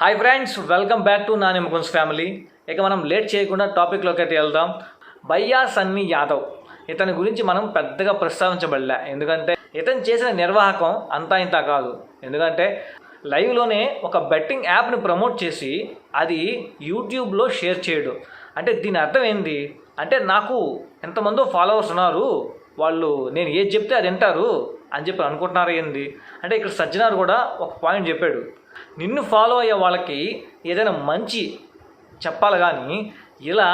Hi friends welcome back to నా ముకుంస్ family ఇక మనం లేట్ చేయకుండా టాపిక్లోకి అయితే వెళ్దాం. భయ్యా సన్నీ యాదవ్. ఇతని గురించి మనం పెద్దగా ప్రస్తావించబడలే. ఎందుకంటే ఇతను చేసిన నిర్వాహకం అంతా ఇంత కాదు. ఎందుకంటే లైవ్లోనే ఒక బెట్టింగ్ యాప్ని ప్రమోట్ చేసి అది యూట్యూబ్లో షేర్ చేయడు. అంటే దీని అర్థం ఏంది? అంటే నాకు ఎంతమందో ఫాలోవర్స్ ఉన్నారు. వాళ్ళు నేను ఏది చెప్తే అది వింటారు అని చెప్పి అనుకుంటున్నారు ఏంది? అంటే ఇక్కడ సజ్జనార్ కూడా ఒక పాయింట్ చెప్పాడు. నిన్ను ఫాలో అయ్యే వాళ్ళకి ఏదైనా మంచి చెప్పాలి కానీ ఇలా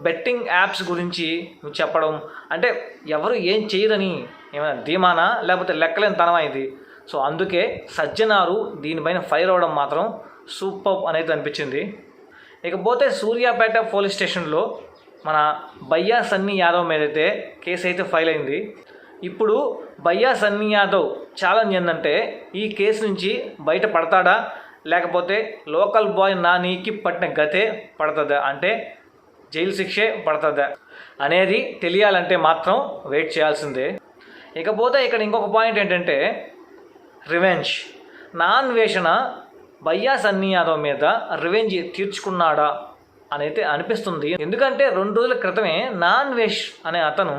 బెట్టింగ్ యాప్స్ గురించి నువ్వు చెప్పడం అంటే ఎవరు ఏం చేయరని ఏమైనా ధీమానా? లేకపోతే లెక్కలేని తనమా ఇది? సో అందుకే సజ్జనారు దీనిపైన ఫైర్ అవ్వడం మాత్రం సూపర్ అనేది అనిపించింది. ఇకపోతే సూర్యాపేట పోలీస్ స్టేషన్లో మన బయ్యా సన్నీ యాదవ్ మీద అయితే కేసు అయితే ఫైల్ అయింది. ఇప్పుడు బయ్యా సన్నీ యాదవ్ ఛాలెంజ్ ఏంటంటే ఈ కేసు నుంచి బయట పడతాడా? లేకపోతే లోకల్ బాయ్ నానికి పట్టిన గతే పడుతుందా? అంటే జైలు శిక్షే పడుతుందా? అనేది తెలియాలంటే మాత్రం వెయిట్ చేయాల్సిందే. ఇకపోతే ఇక్కడ ఇంకొక పాయింట్ ఏంటంటే రివెంజ్ నాన్ వేషణ బయ్యా సన్నీ యాదవ్ మీద రివెంజ్ తీర్చుకున్నాడా? అని అయితే అనిపిస్తుంది. ఎందుకంటే రెండు రోజుల క్రితమే నాన్ వేష్ అనే అతను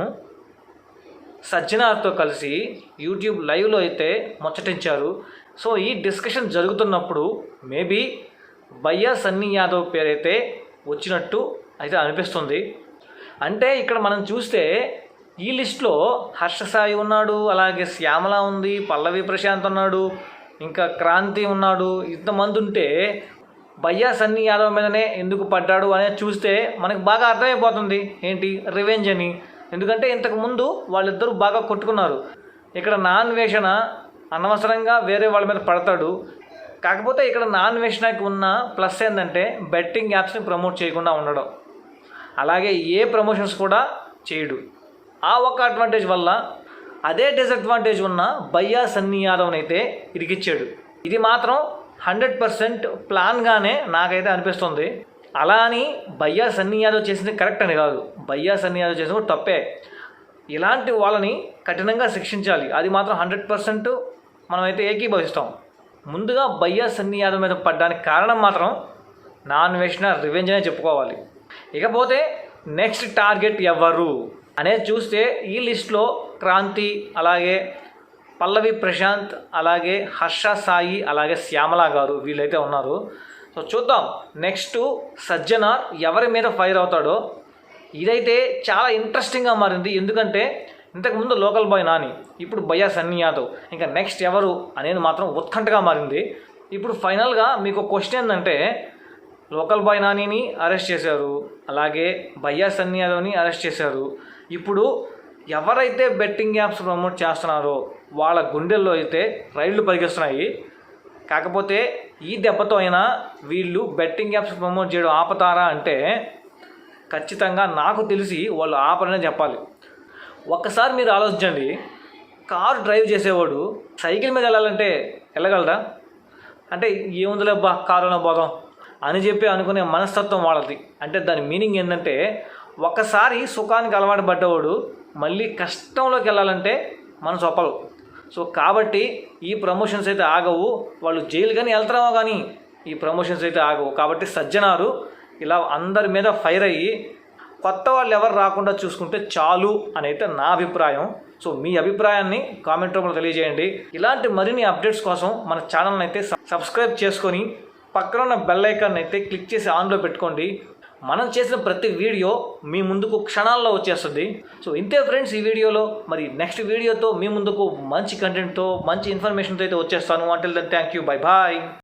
సజ్జనార్తో కలిసి యూట్యూబ్ లైవ్లో అయితే ముచ్చటించారు. సో ఈ డిస్కషన్ జరుగుతున్నప్పుడు మేబీ బయ్యా సన్నీ యాదవ్ పేరైతే వచ్చినట్టు అయితే అనిపిస్తుంది. అంటే ఇక్కడ మనం చూస్తే ఈ లిస్ట్లో హర్ష సాయి ఉన్నాడు అలాగే శ్యామల ఉంది పల్లవి ప్రశాంత్ ఉన్నాడు ఇంకా క్రాంతి ఉన్నాడు. ఇంతమంది ఉంటే బయ్యా సన్నీ యాదవ్ మీదనే ఎందుకు పడ్డాడు అనేది చూస్తే మనకు బాగా అర్థమైపోతుంది. ఏంటి? రివెంజ్ అని. ఎందుకంటే ఇంతకు ముందు వాళ్ళిద్దరూ బాగా కొట్టుకున్నారు. ఇక్కడ నాన్ వేషణ అనవసరంగా వేరే వాళ్ళ మీద పడతాడు. కాకపోతే ఇక్కడ నాన్ వేషణకి ఉన్న ప్లస్ ఏంటంటే బెట్టింగ్ యాప్స్ని ప్రమోట్ చేయకుండా ఉండడం. అలాగే ఏ ప్రమోషన్స్ కూడా చేయడు. ఆ ఒక్క అడ్వాంటేజ్ వల్ల అదే డిసడ్వాంటేజ్ ఉన్న బయ్యా సన్నీ యాదవ్ని అయితే ఇరికిచ్చాడు. ఇది మాత్రం హండ్రెడ్ పర్సెంట్ ప్లాన్గానే నాకైతే అనిపిస్తుంది. అలా అని బయ్యా సన్నీ యాదవ్ చేసింది కరెక్ట్ అని కాదు. బయ్యా సన్నీ యాదవ్ చేసిన కూడా తప్పే. ఇలాంటి వాళ్ళని కఠినంగా శిక్షించాలి. అది మాత్రం హండ్రెడ్ పర్సెంట్ మనమైతే ఏకీభవిస్తాం. ముందుగా బయ్యా సన్నీ యాదవ్ మీద పడ్డానికి కారణం మాత్రం నాన్ వేసిన రివెంజ్ అనే చెప్పుకోవాలి. ఇకపోతే నెక్స్ట్ టార్గెట్ ఎవరు అనేది చూస్తే ఈ లిస్ట్లో క్రాంతి అలాగే పల్లవి ప్రశాంత్ అలాగే హర్ష సాయి అలాగే శ్యామల గారు వీళ్ళైతే ఉన్నారు. సో చూద్దాం. నెక్స్ట్ సజ్జనార్ ఎవరి మీద ఫైర్ అవుతాడో. ఇదైతే చాలా ఇంట్రెస్టింగ్గా మారింది. ఎందుకంటే ఇంతకుముందు లోకల్ బాయ్ నాని ఇప్పుడు బయ్యా సన్నీ యాదవ్. ఇంకా నెక్స్ట్ ఎవరు అనేది మాత్రం ఉత్కంఠగా మారింది. ఇప్పుడు ఫైనల్గా మీకు క్వశ్చన్ ఏంటంటే లోకల్ బాయ్ నానిని అరెస్ట్ చేశారు. అలాగే బయ్యా సన్నీ యాదవ్ని అరెస్ట్ చేశారు. ఇప్పుడు ఎవరైతే బెట్టింగ్ యాప్స్ ప్రమోట్ చేస్తున్నారో వాళ్ళ గుండెల్లో అయితే రైళ్ళు పరిగెస్తున్నాయి. కాకపోతే ఈ దెబ్బతో అయినా వీళ్ళు బెట్టింగ్ యాప్స్ ప్రమోట్ చేయడం ఆపతారా అంటే ఖచ్చితంగా నాకు తెలిసి వాళ్ళు ఆపరనే చెప్పాలి. ఒక్కసారి మీరు ఆలోచించండి. కారు డ్రైవ్ చేసేవాడు సైకిల్ మీద వెళ్ళాలంటే వెళ్ళగలరా? అంటే ఏముందిలే బా కారులో పోదాం అని చెప్పి అనుకునే మనస్తత్వం వాళ్ళది. అంటే దాని మీనింగ్ ఏంటంటే ఒకసారి సుఖానికి అలవాటు పడ్డవాడు మళ్ళీ కష్టంలోకి వెళ్ళాలంటే మనసు ఒప్పలు సో కాబట్టి ఈ ప్రమోషన్స్ అయితే ఆగవు. వాళ్ళు జైలు కానీ వెళ్తారేమో కానీ ఈ ప్రమోషన్స్ అయితే ఆగవు. కాబట్టి సజ్జనారు ఇలా అందరి మీద ఫైర్ అయ్యి కొత్త వాళ్ళు ఎవరు రాకుండా చూసుకుంటే చాలు అని అయితే నా అభిప్రాయం. సో మీ అభిప్రాయాన్ని కామెంట్ రూపంలో తెలియజేయండి. ఇలాంటి మరిన్ని అప్డేట్స్ కోసం మన ఛానల్ని అయితే సబ్స్క్రైబ్ చేసుకొని పక్కన ఉన్న బెల్ ఐకాన్ అయితే క్లిక్ చేసి ఆన్లో పెట్టుకోండి. మనం చేసిన ప్రతి వీడియో మీ ముందుకు క్షణాల్లో వచ్చేస్తుంది. సో ఇంతే ఫ్రెండ్స్ ఈ వీడియోలో. మరి నెక్స్ట్ వీడియోతో మీ ముందుకు మంచి కంటెంట్తో మంచి ఇన్ఫర్మేషన్తో అయితే వచ్చేస్తాను. అంటే then thank you bye bye